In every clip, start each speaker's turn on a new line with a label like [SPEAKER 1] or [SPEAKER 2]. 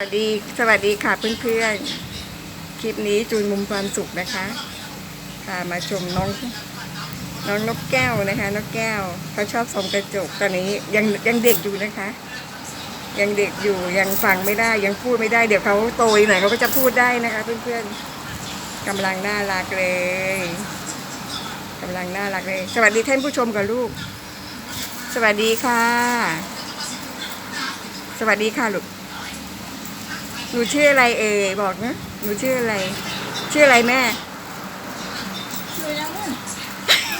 [SPEAKER 1] สวัสดีสวัสดีค่ะเพื่อนๆ คลิปนี้จูนมุมความสุขนะคะพามาชมน้องน้องนกแก้วนะคะนกแก้วเขาชอบส่องกระจกตอนนี้ยังยังเด็กอยู่นะคะ ยังเด็กอยู่ยังฟังไม่ได้ยังพูดไม่ได้เดี๋ยวเขาโตอีกหน่อยเขาก็จะพูดได้นะคะ เพื่อนๆกำลังน่ารักเลยกำลังน่ารักเลย สวัสดีท่านผู้ชมกับลูก สวัสดีค่ะ สวัสดีค่ะลูก หนูชื่ออะไรเอ่ยบอกนะหนูชื่ออะไร ชื่ออะไรแม่
[SPEAKER 2] ดูยังมึง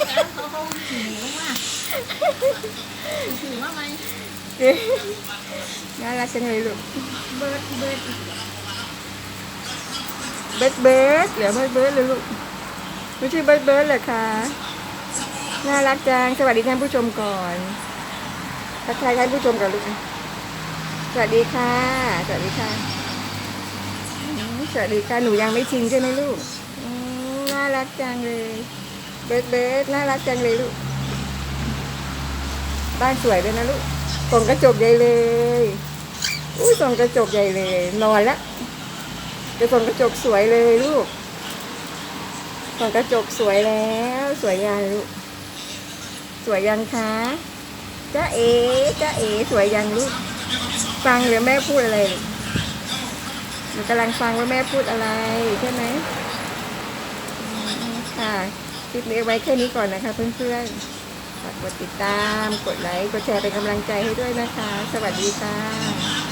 [SPEAKER 2] แล้วเขาเขาขี่ลงมาขี่มาไหม
[SPEAKER 1] น่ารักจังเลยลูก
[SPEAKER 2] เบิร์ดเบิร์ด
[SPEAKER 1] เบิร์ดเบิร์ดเหลือเบิร์ดเบิร์ดเลยลูกหนูชื่อเบิร์ดเบิร์ดเหรอคะน่ารักจังสวัสดีท่านผู้ชมก่อนทักทายท่านผู้ชมก่อนลูกสวัสดีค่ะ สวัสดีค่ะอืมส วัสดีค่ะหนูยังไม่ชินใช่ไหมลูกอืมน่ารักจังเลยเบิร์ดเบิร์ดน่ารักจังเลยลูกบ้านสวยด้วยนะลูกส่องกระจกใหญ่เลยอุ้ยส่องกระจกใหญ่เลย นอนแล้วจะส่องกระจกสวยเลยลูกส่องกระจกสวยแล้ว สวยยังลูกสวยยังคะจ้าเอ๋จ้าเอ๋สวยยังลูกฟังหรือแม่พูดอะไรูกหนูกำลังฟังว่าแม่พูดอะไรใช่ไหมค่ะคลิปนี้ไว้แค่นี้ก่อนนะคะ เพื่อนๆฝากกดติดตาม กดไลค์ กดแชร์เป็นกำลังใจให้ด้วยนะคะ สวัสดีค่ะ